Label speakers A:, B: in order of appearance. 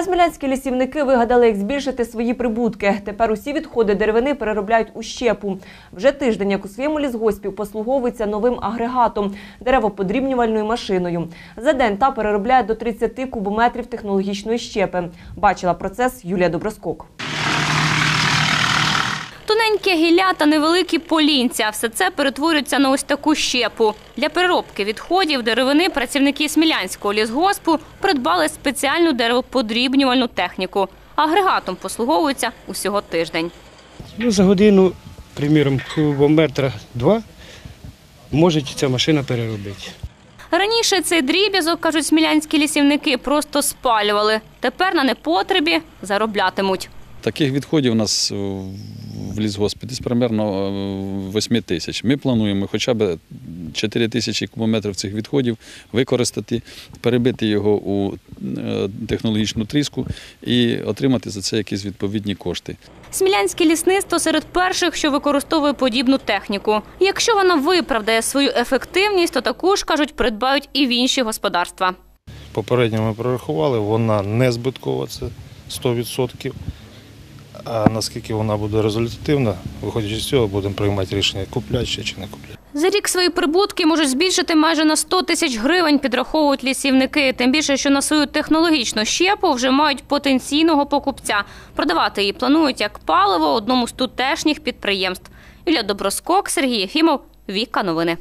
A: А смілянські лісівники вигадали, як збільшити свої прибутки. Тепер усі відходи деревини переробляють у щепу. Вже тиждень, як у своєму лісгоспі послуговується новим агрегатом деревоподрібнювальною машиною. За день та переробляє до 30 кубометрів технологічної щепи. Бачила процес Юлія Доброскок.
B: Тоненькі гілля та невеликі полінця – все це перетворюється на ось таку щепу. Для переробки відходів деревини працівники Смілянського лісгоспу придбали спеціальну деревоподрібнювальну техніку. Агрегатом послуговуються усього тиждень.
C: Ну, за годину, приміром, кубометра два може ця машина переробити.
B: Раніше цей дріб'язок, кажуть смілянські лісівники, просто спалювали. Тепер на непотребі зароблятимуть.
D: Таких відходів у нас е, в лісгоспі десь примерно е, 8 тисяч. Ми плануємо хоча б 4 тисячі кубометрів цих відходів використати, перебити його у е, технологічну тріску і отримати за це якісь відповідні кошти.
B: Смілянське лісництво серед перших, що використовує подібну техніку. Якщо вона виправдає свою ефективність, то таку ж, кажуть, придбають і в інші господарства.
E: Попередньо ми прорахували, вона не збиткова, це 100%. А наскільки вона буде результативна, виходячи з цього, будемо приймати рішення, купляти ще чи не купляти.
B: За рік свої прибутки можуть збільшити майже на 100 тисяч гривень, підраховують лісівники. Тим більше, що на свою технологічну щепу вже мають потенційного покупця. Продавати її планують як паливо одному з тутешніх підприємств. Юлія Доброскок, Сергій Єфімов, Віка Новини.